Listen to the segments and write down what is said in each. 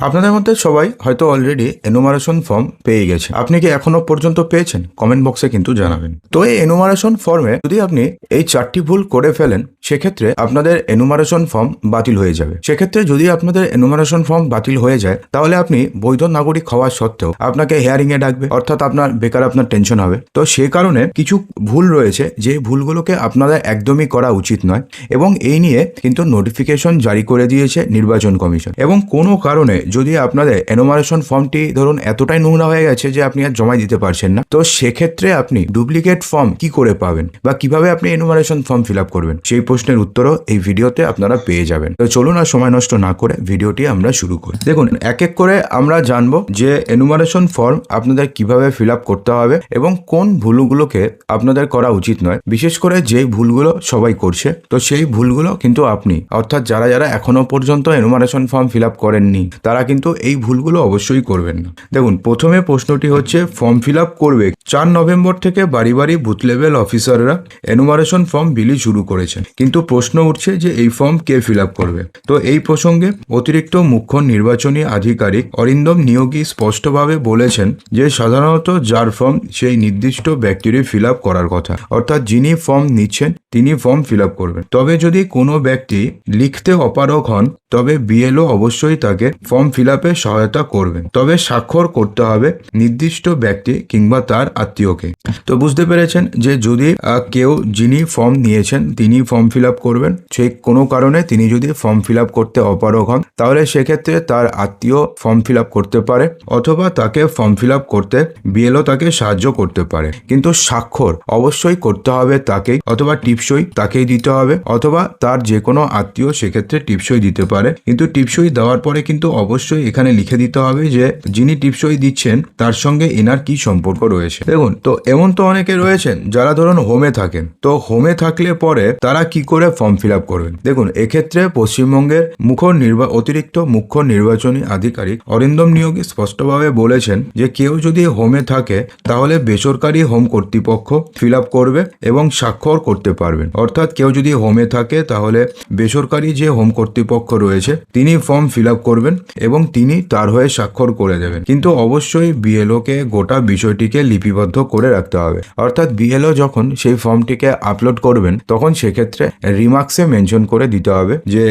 আপনাদের মধ্যে সবাই হয়তো অলরেডি এনুমারেশন ফর্ম পেয়ে গেছে। আপনি কি এখনও পর্যন্ত পেয়েছেন? কমেন্ট বক্সে কিন্তু জানাবেন। তো এই এনুমারেশন ফর্মে যদি আপনি এই চারটি ভুল করে ফেলেন, সেক্ষেত্রে আপনাদের এনুমারেশন ফর্ম বাতিল হয়ে যাবে। সেক্ষেত্রে যদি আপনাদের এনুমারেশন ফর্ম বাতিল হয়ে যায়, তাহলে আপনি বৈধ নাগরিক হওয়া সত্ত্বেও আপনাকে হেয়ারিং এ ডাকবে, অর্থাৎ আপনার বেকার আপনার টেনশন হবে। তো সে কারণে কিছু ভুল রয়েছে, যে ভুলগুলোকে আপনাদের একদমই করা উচিত নয়, এবং এই নিয়ে কিন্তু নোটিফিকেশন জারি করে দিয়েছে নির্বাচন কমিশন। এবং কোনো কারণে যদি আপনাদের এনোমারেশন ফর্মটি ধরুন এতটাই নোংরা হয়ে গেছে যে আপনি আর জমা দিতে পারছেন না, তো সেক্ষেত্রে আপনি ডুপ্লিকেট ফর্ম কি করে পাবেন বা কীভাবে আপনি এনোমারেশন ফর্ম ফিল আপ করবেন? সেই প্রশ্নের উত্তরও এই ভিডিওতে আপনারা পেয়ে যাবেন। তো চলুন আর সময় নষ্ট না করে ভিডিওটি আমরা শুরু করি। দেখুন, এক এক করে আমরা জানব যে এনুমারেশন ফর্ম আপনাদের কীভাবে ফিল আপ করতে হবে এবং কোন ভুলগুলোকে আপনাদের করা উচিত নয়। বিশেষ করে যে ভুলগুলো সবাই করছে, তো সেই ভুলগুলো কিন্তু আপনি, অর্থাৎ যারা যারা এখনও পর্যন্ত এনুমারেশন ফর্ম ফিল আপ করেননি, তারা কিন্তু এই ভুলগুলো অবশ্যই করবেন না। দেখুন, প্রথমে প্রশ্নটি হচ্ছে ফর্ম ফিল আপ করবে। চার নভেম্বর থেকে বাড়ি বাড়ি বুথ লেভেল অফিসাররা এনুমারেশন ফর্ম বিলি শুরু করেছেন। কিন্তু প্রশ্ন উঠছে যে এই ফর্ম কে ফিল আপ করবে? তো এই প্রসঙ্গে অতিরিক্ত মুখ্য নির্বাচনী আধিকারিক অরিন্দম নিয়োগী স্পষ্টভাবে বলেছেন যে, সাধারণত যার ফর্ম সেই নির্দিষ্ট ব্যক্তিরই ফিল আপ করার কথা। অর্থাৎ যিনি ফর্ম নিচ্ছেন তিনি ফর্ম ফিল করবেন। তবে যদি কোনো ব্যক্তি লিখতে অপারগ হন, তবে বিএলও অবশ্যই তাকে ফর্ম ফিল সহায়তা করবেন। তবে স্বাক্ষর করতে হবে নির্দিষ্ট ব্যক্তি কিংবা তার আত্মীয়কে। তো বুঝতে পেরেছেন যে যদি কেউ যিনি ফর্ম নিয়েছেন, তিনি ফর্ম ফিল করবেন, সেই কোনো কারণে তিনি যদি ফর্ম ফিল করতে অপারগ হন, তাহলে সেক্ষেত্রে তার আত্মীয় ফর্ম ফিল করতে পারে, অথবা তাকে ফর্ম ফিল করতে বিএলও তাকে সাহায্য করতে পারে। কিন্তু স্বাক্ষর অবশ্যই করতে হবে তাকেই অথবা টিপসই তাকেই দিতে হবে, অথবা তার যে কোনো আত্মীয় সেক্ষেত্রে টিপসই দিতে পারে। কিন্তু টিপসই দেওয়ার পরে কিন্তু অবশ্যই এখানে লিখে দিতে হবে যে, যিনি টিপসই দিচ্ছেন, তার সঙ্গে এনার কি সম্পর্ক রয়েছে। দেখুন, তো এমন তো অনেকে রয়েছেন যারা ধরুন হোমে থাকেন। তো হোমে থাকলে পরে তারা কি করে ফর্ম ফিল আপ করবেন? দেখুন, এক্ষেত্রে পশ্চিমবঙ্গের মুখ্য নির্বা, অতিরিক্ত মুখ্য নির্বাচনী আধিকারিক অরিন্দম নিয়োগী স্পষ্টভাবে বলেছেন যে, কেউ যদি হোমে থাকে, তাহলে বেসরকারি হোম কর্তৃপক্ষ ফিল আপ করবে এবং স্বাক্ষর করতে পারবেন। অর্থাৎ কেউ যদি হোমে থাকে, তাহলে বেসরকারি যে হোম কর্তৃপক্ষ রয়েছে, তিনি ফর্ম ফিল করবেন এবং তিনি তার হয়ে স্বাক্ষর করে দেবেন। কিন্তু অবশ্যই বিএলও কে গোটা বিষয়টিকে লিপিবদ্ধ করে রাখতে হবে। অর্থাৎ বিএলও যখন সেই ফর্মটিকে আপলোড করবেন, তখন সেক্ষেত্রে রিমার্কসে মেনশন করে দিতে হবে যে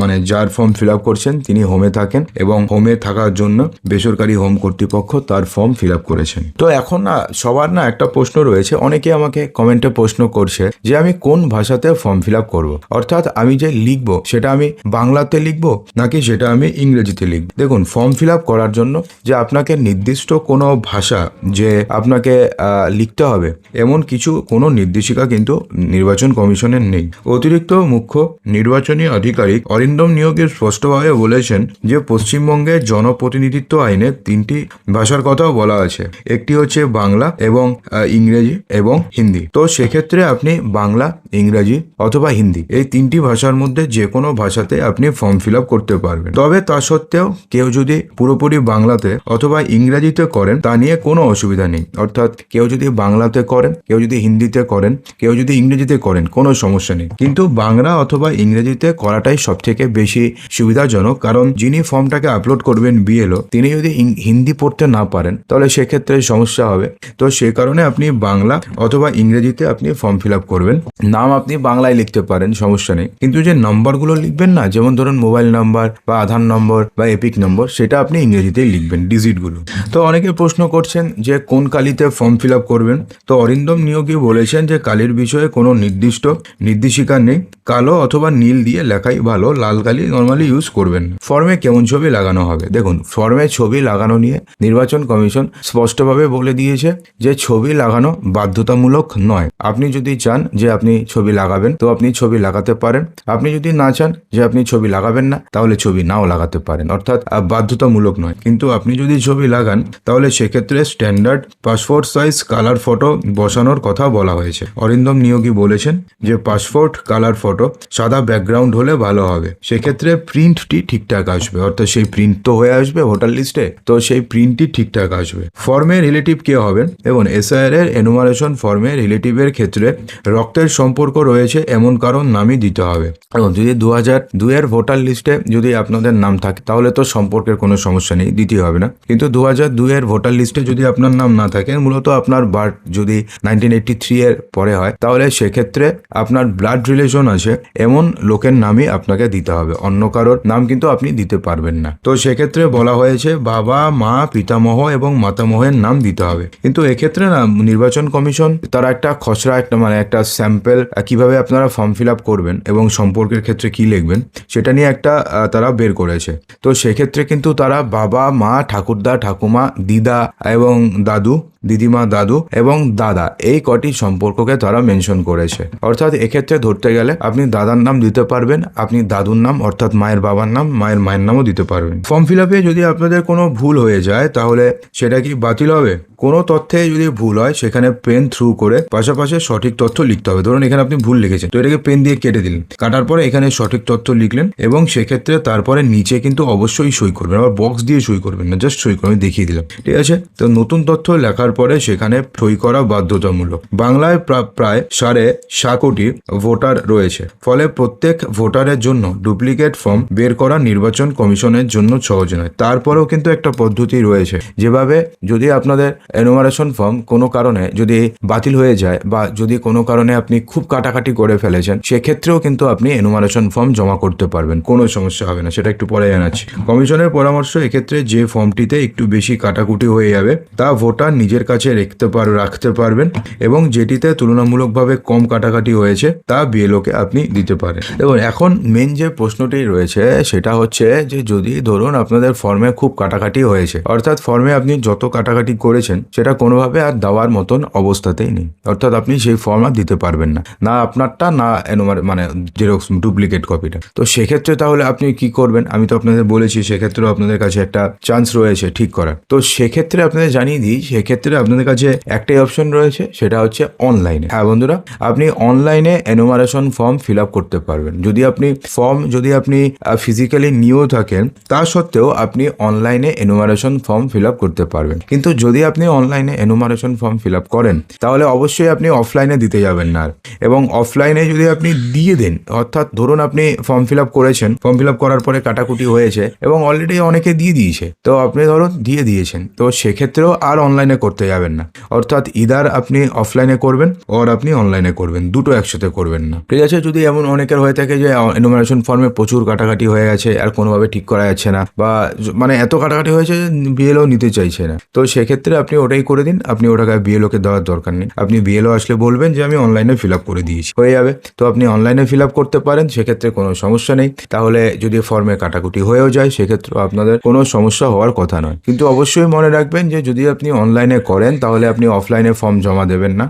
মানে যার ফর্ম ফিল করছেন, তিনি হোমে থাকেন এবং হোমে থাকার জন্য বেসরকারি হোম কর্তৃপক্ষ তার ফর্ম ফিল করেছেন। তো এখন না, সবার না একটা প্রশ্ন রয়েছে। অনেকে আমাকে কমেন্টে প্রশ্ন করছে যে আমি কোন ভাষাতে ফর্ম ফিল আপ করব। অর্থাৎ আমি যে লিখব, সেটা আমি বাংলাতে লিখব নাকি সেটা আমি ইংরেজিতে লিখব? দেখুন ফর্ম ফিল আপ করার জন্য যে আপনাকে নির্দিষ্ট কোনো ভাষা যে আপনাকে লিখতে হবে, এমন কিছু কোনো নির্দেশিকা কিন্তু নির্বাচন কমিশনের নেই। অতিরিক্ত মুখ্য নির্বাচনী আধিকারিক অরিন্দম নিয়োগের স্পষ্টভাবে বলেছেন যে পশ্চিমবঙ্গে জনপ্রতিনিধিত্ব আইনে তিনটি ভাষার কথাও বলা আছে। একটি হচ্ছে বাংলা এবং ইংরেজি এবং হিন্দি। তো সেক্ষেত্রে আপনি বাংলা, ইংরাজি অথবা হিন্দি। এই তিনটি ভাষার মধ্যে যে কোনো ভাষাতে আপনি ফর্ম ফিল করতে পারবেন। তবে তা সত্ত্বেও কেউ যদি পুরোপুরি বাংলাতে অথবা ইংরাজিতে করেন, তা নিয়ে কোনো অসুবিধা নেই। অর্থাৎ কেউ যদি বাংলাতে করেন, কেউ যদি হিন্দিতে করেন, কেউ যদি ইংরেজিতে করেন, কোনো সমস্যা নেই। কিন্তু বাংলা অথবা ইংরেজিতে করাটাই সব থেকে বেশি সুবিধাজনক, কারণ যিনি ফর্মটাকে আপলোড করবেন বিএলও তিনি যদি হিন্দি পড়তে না পারেন, তাহলে সেক্ষেত্রে সমস্যা হবে। তো সে কারণে আপনি বাংলা অথবা ইংরেজিতে আপনি ফর্ম ফিল আপ করবেন। নাম আপনি বাংলায় লিখতে পারেন, সমস্যা নেই। কিন্তু যে নাম্বারগুলো লিখবেন না, যেমন ধরুন মোবাইল নাম্বার বা আধার নম্বর বা এপিক নম্বর, সেটা আপনি ইংরেজিতেই লিখবেন ডিজিটগুলো। তো অনেকে প্রশ্ন করছেন যে কোন কালিতে ফর্ম ফিল করবেন? তো অরিন্দম নিয়োগী বলেছেন যে কালির বিষয়ে কোনো নির্দিষ্ট নির্দেশিকা নেই। কালো অথবা নীল দিয়ে লেখাই ভালো, লাল কালি নর্মালি ইউজ করবেন ফর্মে কেমন ছবি লাগানো হবে? দেখুন, ফর্মে ছবি লাগানো নিয়ে নির্বাচন কমিশন স্পষ্টভাবে বলে দিয়েছে যে ছবি লাগানো বাধ্যতামূলক নয়। আপনি যদি চান যে আপনি ছবি লাগাবেন, তো আপনি ছবি লাগাতে পারেন। আপনি যদি না চান যে আপনি ছবি লাগাবেন না, তাহলে ছবি নাও লাগাতে পারেন। অর্থাৎ বাধ্যতামূলক নয়। কিন্তু আপনি যদি ছবি লাগান, তাহলে সেক্ষেত্রে standard passport size colour photo বসানোর কথা বলা হয়েছে। অরিন্দম নিয়োগী বলেছেন যে পাসপোর্ট কালার ফটো সাদা ব্যাকগ্রাউন্ড হলে ভালো হবে। সেক্ষেত্রে প্রিন্টটি ঠিকঠাক আসবে। অর্থাৎ, সেই প্রিন্ট তো হয়ে আসবে ভোটার লিস্টে, তো সেই প্রিন্টটি ঠিকঠাক আসবে। ফর্মে রিলেটিভ কে হবেন? এবং এসআইআর এর এনুমারেশন ফর্মে রিলেটিভের ক্ষেত্রে রক্ত রক্তের সম্পর্ক রয়েছে, এমন কারণ নামই দিতে হবে। এবং যদি দু হাজার দুইয়ের ভোটার লিস্টে যদি আপনাদের নাম থাকে, তাহলে তো সম্পর্কের কোনো সমস্যা নেই দিতে হবে না। কিন্তু দু হাজার দুইয়ের ভোটার লিস্টে যদি আপনার নাম না থাকে, মূলত আপনার বার্থ যদি নাইনটিন এইটটি থ্রি এর পরে হয়, তাহলে সেক্ষেত্রে আপনার ব্লাড রিলেশন আছে, এমন লোকের নামই আপনাকে দিতে হবে। অন্য কারোর নাম কিন্তু আপনি দিতে পারবেন না। তো সেক্ষেত্রে বলা হয়েছে, বাবা, মা, পিতামহ এবং মাতামহের নাম দিতে হবে। কিন্তু এক্ষেত্রে না, নির্বাচন কমিশন তারা একটা খসড়া, একটা মানে একটা স্যাম্পল কীভাবে আপনারা ফর্ম ফিল আপ করবেন এবং সম্পর্কের ক্ষেত্রে কি লিখবেন, সেটা নিয়ে একটা তারা বের করেছে। তো সেক্ষেত্রে কিন্তু তারা বাবা, মা, ঠাকুরদা, ঠাকুমা, দিদা এবং দাদু দিদিমা, দাদু এবং দাদা এই কটি সম্পর্ককে তারা মেনশন করেছে। অর্থাৎ এক্ষেত্রে ধরতে গেলে আপনি দাদার নাম দিতে পারবেন, আপনি দাদুর নাম অর্থাৎ মায়ের বাবার নাম, মায়ের মায়ের নামও দিতে পারবেন। ফর্ম ফিল আপে যদি আপনাদের কোনো ভুল হয়ে যায়, তাহলে সেটা কি বাতিল হবে? কোনো তথ্যে যদি ভুল হয়, সেখানে পেন থ্রু করে পাশাপাশি সঠিক তথ্য লিখতে হবে। ধরুন, এখানে আপনি ভুল লিখেছেন, তো এটাকে পেন দিয়ে কেটে দিলেন। কাটার পরে এখানে সঠিক তথ্য লিখলেন এবং সেক্ষেত্রে তারপরে নিচে কিন্তু অবশ্যই সই করবেন, আবার বক্স দিয়ে সই করবেন না জাস্ট সই করবেন দেখিয়ে দিলাম। ঠিক আছে? তো নতুন তথ্য লেখার পরে সেখানে সই করা বাধ্যতামূলক। বাংলায় প্রায় সাড়ে সাত কোটি ভোটার রয়েছে। ফলে প্রত্যেক ভোটারের জন্য ডুপ্লিকেট ফর্ম বের করা নির্বাচন কমিশনের জন্য সহজ নয়। তারপরেও কিন্তু একটা পদ্ধতি রয়েছে। যেভাবে যদি আপনাদের এনুমারেশন ফর্ম কোনো কারণে যদি বাতিল হয়ে যায় বা যদি কোনো কারণে আপনি খুব কাটাকাটি করে ফেলেছেন, সেক্ষেত্রেও কিন্তু আপনি এনুমারেশন ফর্ম জমা করতে পারবেন। কোনো সমস্যা হবে না, সেটা একটু পরে জানাচ্ছি। কমিশনের পরামর্শ এক্ষেত্রে যে ফর্মটিতে একটু বেশি কাটাকুটি হয়ে যাবে, তা ভোটার নিজের কাছে রাখতে পার, রাখতে পারবেন এবং যেটিতে তুলনামূলকভাবে কম কাটাকাটি হয়েছে, তা বিএলওকে আপনি দিতে পারেন। দেখুন, এখন মেন যে প্রশ্নটি রয়েছে, সেটা হচ্ছে যে যদি ধরুন আপনাদের ফর্মে খুব কাটাকাটি হয়েছে, অর্থাৎ ফর্মে আপনি যত কাটাকাটি করেছেন, সেটা কোনোভাবে আর দেওয়ার মতন অবস্থাতেই নেই। অর্থাৎ আপনি সেই ফর্ম আর দিতে পারবেন না। না আপনারটা, না মানে জেরক্স ডুপ্লিকেট কপিটা তো সেক্ষেত্রে তাহলে আপনি কি করবেন? আমি তো আপনাদের বলেছি, সেক্ষেত্রেও আপনাদের কাছে একটা চান্স রয়েছে ঠিক করার। তো সেক্ষেত্রে আপনাদের জানিয়ে দিই, সেক্ষেত্রে আপনাদের কাছে একটাই অপশন রয়েছে, সেটা হচ্ছে অনলাইনে হ্যাঁ বন্ধুরা, আপনি অনলাইনে এনোমারেশন ফর্ম ফিল আপ করতে পারবেন। যদি আপনি ফর্ম যদি আপনি ফিজিক্যালি নিয়েও থাকেন, তা সত্ত্বেও আপনি অনলাইনে এনোমারেশন ফর্ম ফিল আপ করতে পারবেন। কিন্তু যদি আপনি অনলাইনে এনোমারেশন ফর্ম ফিল আপ করেন, তাহলে অবশ্যই আপনি অফলাইনে দিতে যাবেন না এবং অফলাইনে যদি আপনি দিয়ে দেন, অর্থাৎ ধরুন আপনি ফর্ম ফিল আপ করেছেন ফর্ম ফিল আপ করার পরে কাটাকুটি হয়েছে এবং অলরেডি অনেকে দিয়ে দিয়েছে, তো আপনি ধরুন দিয়ে দিয়েছেন, তো সেক্ষেত্রেও আর অনলাইনে করতে যাবেন না। অর্থাৎ ইদার আপনি অফলাইনে করবেন ওর আপনি অনলাইনে করবেন। দুটো একসাথে করবেন না। ঠিক আছে? যদি এমন অনেকের হয়ে থাকে যে এনুমারেশন ফর্মে প্রচুর কাটাকাটি হয়ে গেছে, আর কোনোভাবে ঠিক করা যাচ্ছে না, বা মানে এত কাটাকাটি হয়েছে বিএলও নিতে চাইছে না। তো সেক্ষেত্রে আপনি ওটাই করে দিন। আপনি ওটাকে বিএলওকে দেওয়ার দরকার নেই। আপনি বিএলও আসলে বলবেন যে, আমি অনলাইনে ফিল আপ করে দিয়েছি। হয়ে যাবে। তো আপনি অনলাইনে ফিল আপ করতে পারেন। সেক্ষেত্রে কোনো সমস্যা নেই। তাহলে যদি ফর্মে কাটাকুটি হয়েও যায় সেক্ষেত্রে আপনাদের কোনো সমস্যা হওয়ার কথা নয়। কিন্তু অবশ্যই মনে রাখবেন যে, যদি আপনি অনলাইনে করেন তাহলে আপনি অফলাইনে ফর্ম জমা দেবেন না।